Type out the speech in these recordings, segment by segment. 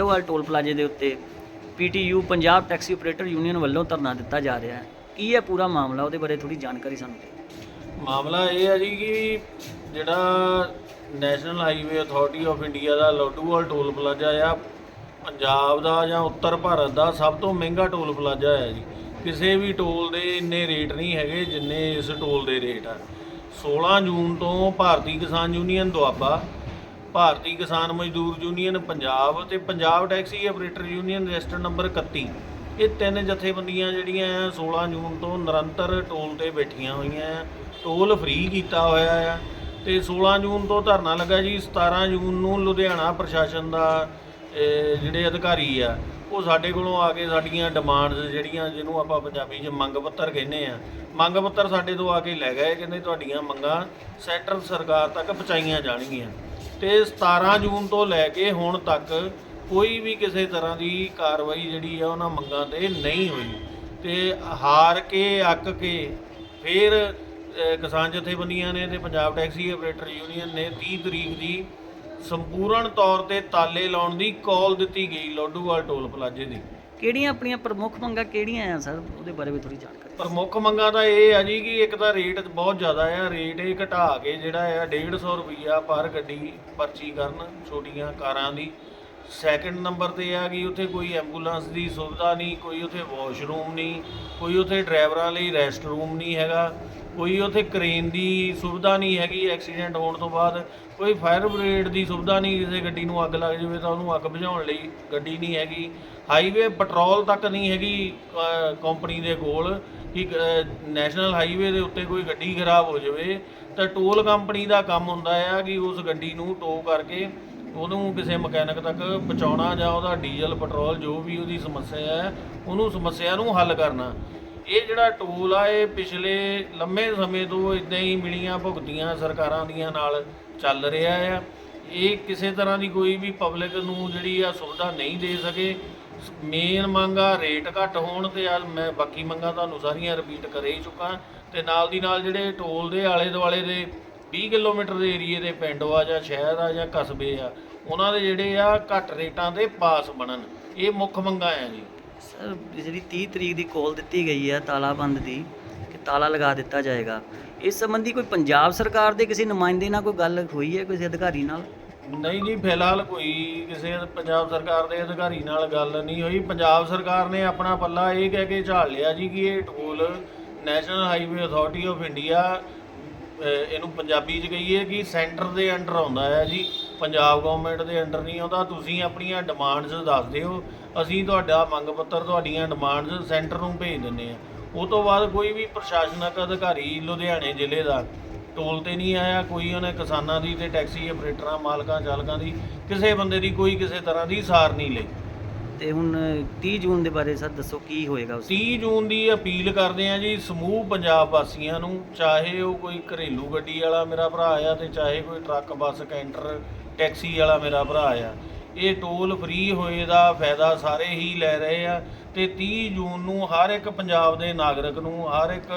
Ladowal toll ਪਲਾਜ਼ੇ ਦੇ ਉੱਤੇ PTU Punjab taxi operator union ਵੱਲੋਂ ਧਰਨਾ ਦਿੱਤਾ ਜਾ ਰਿਹਾ ਹੈ। ਕੀ ਹੈ ਪੂਰਾ ਮਾਮਲਾ? ਉਹਦੇ ਬਾਰੇ ਥੋੜੀ ਜਾਣਕਾਰੀ ਸਾਨੂੰ ਦਿਓ। ਮਾਮਲਾ ਇਹ ਹੈ ਜੀ ਕਿ ਜਿਹੜਾ national highway authority of India the Ladhowal toll plaza ਆ, ਪੰਜਾਬ ਦਾ ਜਾਂ ਉੱਤਰ ਭਾਰਤ ਦਾ ਸਭ ਤੋਂ ਮਹਿੰਗਾ ਟੋਲ ਪਲਾਜ਼ਾ ਹੈ ਜੀ। ਕਿਸੇ ਵੀ ਟੋਲ ਦੇ ਇੰਨੇ ਰੇਟ ਨਹੀਂ ਹੈਗੇ ਜਿੰਨੇ ਇਸ ਟੋਲ ਦੇ ਰੇਟ ਆ। 16 ਜੂਨ ਤੋਂ ਭਾਰਤੀ ਕਿਸਾਨ ਯੂਨੀਅਨ ਦੁਆਬਾ ਭਾਰਤੀ ਕਿਸਾਨ ਮਜ਼ਦੂਰ ਯੂਨੀਅਨ ਪੰਜਾਬ ਤੇ Punjab taxi operator union register number 31 ਇਹ ਤਿੰਨ ਜਥੇਬੰਦੀਆਂ ਜਿਹੜੀਆਂ ਆ 16 ਜੂਨ ਤੋਂ ਨਿਰੰਤਰ ਟੋਲ ਤੇ ਬੈਠੀਆਂ ਹੋਈਆਂ ਆ। ਟੋਲ ਫ੍ਰੀ ਕੀਤਾ ਹੋਇਆ ਆ ਤੇ 16 ਜੂਨ ਤੋਂ ਧਰਨਾ ਲੱਗਾ ਜੀ 17 ਜੂਨ ਨੂੰ ਲੁਧਿਆਣਾ ਪ੍ਰਸ਼ਾਸਨ ਦਾ ਜਿਹੜੇ ਅਧਿਕਾਰੀ ਆ, ਉਹ ਸਾਡੇ ਕੋਲੋਂ ਆ ਕੇ ਸਾਡੀਆਂ ਡਿਮਾਂਡਸ ਜਿਹੜੀਆਂ ਜਿਹਨੂੰ ਆਪਾਂ ਪੰਜਾਬੀ 'ਚ ਮੰਗ ਪੱਤਰ ਕਹਿੰਦੇ ਆ, ਮੰਗ ਪੱਤਰ ਸਾਡੇ ਤੋਂ ਆ ਕੇ ਲੈ ਗਏ, ਕਹਿੰਦੇ ਤੁਹਾਡੀਆਂ ਮੰਗਾਂ ਸੈਂਟਰ ਸਰਕਾਰ ਤੱਕ ਪਹੁੰਚਾਈਆਂ ਜਾਣਗੀਆਂ। ਤੇ 17 ਜੂਨ ਤੋਂ ਲੈ ਕੇ ਹੁਣ ਤੱਕ ਕੋਈ ਵੀ ਕਿਸੇ ਤਰ੍ਹਾਂ ਦੀ ਕਾਰਵਾਈ ਜਿਹੜੀ ਆ ਉਹਨਾਂ ਮੰਗਾਂ ਤੇ ਨਹੀਂ ਹੋਈ। ਤੇ ਹਾਰ ਕੇ, ਅੱਕ ਕੇ ਫਿਰ ਕਿਸਾਨ ਜਥੇਬੰਦੀਆਂ ਨੇ ਤੇ ਪੰਜਾਬ ਟੈਕਸੀ ਆਪਰੇਟਰ ਯੂਨੀਅਨ ਨੇ 30 ਤਰੀਕ ਦੀ ਸੰਪੂਰਨ ਤੌਰ ਤੇ ਤਾਲੇ ਲਾਉਣ ਦੀ ਕਾਲ ਦਿੱਤੀ ਗਈ ਲੋਡੂਵਾਲ ਟੋਲ ਪਲਾਜ਼ੇ ਦੀ। ਕਿਹੜੀਆਂ ਆਪਣੀਆਂ ਪ੍ਰਮੁੱਖ ਮੰਗਾਂ ਕਿਹੜੀਆਂ ਆ ਸਰ? ਉਹਦੇ ਬਾਰੇ ਵੀ ਥੋੜੀ ਜਾਣਕਾਰੀ ਪ੍ਰਮੁੱਖ ਮੰਗਾਂ ਤਾਂ ਇਹ ਆ ਜੀ ਕਿ ਇੱਕ ਤਾਂ ਰੇਟ ਬਹੁਤ ਜ਼ਿਆਦਾ ਆ, ਰੇਟ ਇਹ ਘਟਾ ਕੇ ਜਿਹੜਾ ਆ 150 ਰੁਪਈਆ ਪਰ ਗੱਡੀ ਪਰਚੀ ਕਰਨ ਛੋਟੀਆਂ ਕਾਰਾਂ ਦੀ। ਸੈਕੰਡ ਨੰਬਰ ਤੇ ਆ ਕਿ ਉੱਥੇ ਕੋਈ ਐਂਬੂਲੈਂਸ ਦੀ ਸੁਵਿਧਾ ਨਹੀਂ, ਕੋਈ ਉੱਥੇ ਵਾਸ਼ਰੂਮ ਨਹੀਂ, ਕੋਈ ਉੱਥੇ ਡਰਾਈਵਰਾਂ ਲਈ ਰੈਸਟ ਰੂਮ ਨਹੀਂ ਹੈਗਾ, ਕੋਈ ਉੱਥੇ ਕ੍ਰੇਨ ਦੀ ਸੁਵਿਧਾ ਨਹੀਂ ਹੈਗੀ ਐਕਸੀਡੈਂਟ ਹੋਣ ਤੋਂ ਬਾਅਦ ਕੋਈ ਫਾਇਰ ਬ੍ਰਿਗੇਡ ਦੀ ਸੁਵਿਧਾ ਨਹੀਂ, ਕਿਸੇ ਗੱਡੀ ਨੂੰ ਅੱਗ ਲੱਗ ਜਾਵੇ ਤਾਂ ਉਹਨੂੰ ਅੱਗ ਬੁਝਾਉਣ ਲਈ ਗੱਡੀ ਨਹੀਂ ਹੈਗੀ ਹਾਈਵੇ ਪੈਟਰੋਲ ਤੱਕ ਨਹੀਂ ਹੈਗੀ ਕੰਪਨੀ ਦੇ ਕੋਲ ਕਿ ਨੈਸ਼ਨਲ ਹਾਈਵੇ ਦੇ ਉੱਤੇ ਕੋਈ ਗੱਡੀ ਖਰਾਬ ਹੋ ਜਾਵੇ, ਤਾਂ ਟੋਲ ਕੰਪਨੀ ਦਾ ਕੰਮ ਹੁੰਦਾ ਆ ਕਿ ਉਸ ਗੱਡੀ ਨੂੰ ਟੋ ਕਰਕੇ ਉਹਨੂੰ ਕਿਸੇ ਮਕੈਨਿਕ ਤੱਕ ਪਹੁੰਚਾਉਣਾ ਜਾਂ ਉਹਦਾ ਡੀਜ਼ਲ, ਪੈਟਰੋਲ ਜੋ ਵੀ ਉਹਦੀ ਸਮੱਸਿਆ ਹੈ, ਉਹਨੂੰ ਸਮੱਸਿਆ ਨੂੰ ਹੱਲ ਕਰਨਾ। ਇਹ ਜਿਹੜਾ ਟੂਲ ਆ, ਇਹ ਪਿਛਲੇ ਲੰਮੇ ਸਮੇਂ ਤੋਂ ਇਦਾਂ ਹੀ ਮਿਲੀਆਂ ਭੁਗਤੀਆਂ ਸਰਕਾਰਾਂ ਦੀਆਂ ਨਾਲ ਚੱਲ ਰਿਹਾ ਆ। ਇਹ ਕਿਸੇ ਤਰ੍ਹਾਂ ਦੀ ਕੋਈ ਵੀ ਪਬਲਿਕ ਨੂੰ ਜਿਹੜੀ ਆ ਸੁਵਿਧਾ ਨਹੀਂ ਦੇ ਸਕੇ। ਮੇਨ ਮੰਗਾ ਰੇਟ ਘੱਟ ਹੋਣ ਤੇ ਆ, ਮੈਂ ਬਾਕੀ ਮੰਗਾਂ ਤੁਹਾਨੂੰ ਸਾਰੀਆਂ ਰਿਪੀਟ ਕਰੇ ਹੀ ਚੁੱਕਾ। ਤੇ ਨਾਲ ਦੀ ਨਾਲ ਜਿਹੜੇ ਟੋਲ ਦੇ ਆਲੇ ਦੁਆਲੇ ਦੇ 20 ਕਿਲੋਮੀਟਰ ਦੇ ਏਰੀਏ ਦੇ ਪਿੰਡ ਆ ਜਾਂ ਸ਼ਹਿਰ ਆ ਜਾਂ ਕਸਬੇ ਆ ਉਹਨਾਂ ਦੇ ਜਿਹੜੇ ਆ ਘੱਟ ਰੇਟਾਂ ਦੇ ਪਾਸ ਬਣਨ। ਇਹ ਮੁੱਖ ਮੰਗਾਂ ਆ ਜੀ। ਸਰ ਜਿਹੜੀ 30 ਤਰੀਕ ਦੀ ਕਾਲ ਦਿੱਤੀ ਗਈ ਹੈ ਤਾਲਾਬੰਦ ਦੀ ਕਿ ਤਾਲਾ ਲਗਾ ਦਿੱਤਾ ਜਾਏਗਾ ਇਸ ਸੰਬੰਧੀ ਕੋਈ ਪੰਜਾਬ ਸਰਕਾਰ ਦੇ ਕਿਸੇ ਨੁਮਾਇੰਦੇ ਨਾਲ ਕੋਈ ਗੱਲ ਹੋਈ ਹੈ ਕਿਸੇ ਅਧਿਕਾਰੀ ਨਾਲ? ਨਹੀਂ ਜੀ ਫਿਲਹਾਲ ਕੋਈ ਕਿਸੇ ਪੰਜਾਬ ਸਰਕਾਰ ਦੇ ਅਧਿਕਾਰੀ ਨਾਲ ਗੱਲ ਨਹੀਂ ਹੋਈ। ਪੰਜਾਬ ਸਰਕਾਰ ਨੇ ਆਪਣਾ ਪੱਲਾ ਇਹ ਕਹਿ ਕੇ ਝਾੜ ਲਿਆ ਜੀ ਕਿ ਇਹ toll national highway authority of India ਇਹਨੂੰ ਪੰਜਾਬੀ 'ਚ ਕਹੀਏ ਕਿ ਸੈਂਟਰ ਦੇ ਅੰਡਰ ਆਉਂਦਾ ਹੈ ਜੀ। ਪੰਜਾਬ ਗਵਰਨਮੈਂਟ ਦੇ ਅੰਡਰ ਨਹੀਂ ਆਉਂਦਾ। ਤੁਸੀਂ ਆਪਣੀਆਂ ਡਿਮਾਂਡਸ ਦੱਸ ਦਿਓ। ਅਸੀਂ ਤੁਹਾਡਾ ਮੰਗ ਪੱਤਰ ਤੁਹਾਡੀਆਂ ਡਿਮਾਂਡਸ ਸੈਂਟਰ ਨੂੰ ਭੇਜ ਦਿੰਦੇ ਆ ਉਹ ਤੋਂ ਬਾਅਦ ਕੋਈ ਵੀ ਪ੍ਰਸ਼ਾਸਨਿਕ ਅਧਿਕਾਰੀ ਲੁਧਿਆਣੇ ਜ਼ਿਲ੍ਹੇ ਦਾ ਟੋਲ ਤੇ ਨਹੀਂ ਆਇਆ, ਕੋਈ ਉਹਨੇ ਕਿਸਾਨਾਂ ਦੀ ਤੇ ਟੈਕਸੀ ਆਪਰੇਟਰਾਂ, ਮਾਲਕਾਂ, ਚਾਲਕਾਂ ਦੀ, ਕਿਸੇ ਬੰਦੇ ਦੀ ਕੋਈ ਕਿਸੇ ਤਰ੍ਹਾਂ ਦੀ ਸਾਰ ਨਹੀਂ ਲਈ। ਤੇ ਹੁਣ 30 ਜੂਨ ਦੇ ਬਾਰੇ ਸਰ ਦੱਸੋ ਕੀ ਹੋਏਗਾ ਉਸ 30 ਜੂਨ ਦੀ ਅਪੀਲ ਕਰਦੇ ਆ ਜੀ ਸਮੂਹ ਪੰਜਾਬ ਵਾਸੀਆਂ ਨੂੰ, ਚਾਹੇ ਉਹ ਕੋਈ ਘਰੇਲੂ ਗੱਡੀ ਵਾਲਾ ਮੇਰਾ ਭਰਾ ਆ ਤੇ ਚਾਹੇ ਕੋਈ ਟਰੱਕ, ਬੱਸ, ਕੈਂਟਰ, ਟੈਕਸੀ ਵਾਲਾ ਮੇਰਾ ਭਰਾ ਆ। ਇਹ ਟੋਲ ਫ੍ਰੀ ਹੋਏ ਦਾ ਫਾਇਦਾ ਸਾਰੇ ਹੀ ਲੈ ਰਹੇ ਆ ਤੇ 30 ਜੂਨ ਨੂੰ ਹਰ ਇੱਕ ਪੰਜਾਬ ਦੇ ਨਾਗਰਿਕ ਨੂੰ, ਹਰ ਇੱਕ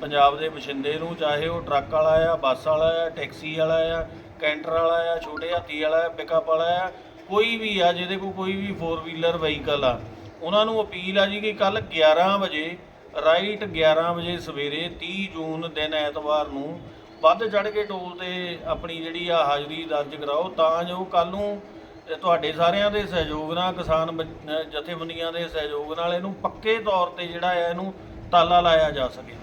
ਪੰਜਾਬ ਦੇ ਵਸਿੰਦੇ ਨੂੰ, ਚਾਹੇ ਉਹ ਟਰੱਕ ਵਾਲਾ ਆ, ਬੱਸ ਵਾਲਾ ਆ, ਟੈਕਸੀ ਵਾਲਾ ਆ, ਕੈਂਟਰ ਵਾਲਾ ਆ, ਛੋਟੇ ਹਾਥੀ ਵਾਲਾ ਆ, ਪਿਕਅਪ ਵਾਲਾ ਆ ਕੋਈ ਵੀ ਆ, ਜਿਹਦੇ ਕੋਲ ਕੋਈ ਵੀ 4 ਵੀਲਰ ਵਹੀਕਲ ਆ, ਉਹਨਾਂ ਨੂੰ ਅਪੀਲ ਆ ਜੀ ਕਿ ਕੱਲ 11 ਵਜੇ ਰਾਈਟ 11 ਵਜੇ ਸਵੇਰੇ 30 ਜੂਨ ਦਿਨ ਐਤਵਾਰ ਨੂੰ ਵੱਧ ਚੜ ਕੇ ਟੋਲ ਤੇ ਆਪਣੀ ਜਿਹੜੀ ਆ ਹਾਜ਼ਰੀ ਦਰਜ ਕਰਾਓ, ਤਾਂ ਜੋ ਕੱਲ ਨੂੰ ਤੁਹਾਡੇ ਸਾਰਿਆਂ ਦੇ ਸਹਿਯੋਗ ਨਾਲ, ਕਿਸਾਨ ਬ- ਜਥੇਬੰਦੀਆਂ ਦੇ ਸਹਿਯੋਗ ਨਾਲ ਇਹਨੂੰ ਪੱਕੇ ਤੌਰ ਤੇ ਜਿਹੜਾ ਹੈ ਇਹਨੂੰ ਤਾਲਾ ਲਾਇਆ ਜਾ ਸਕੇ।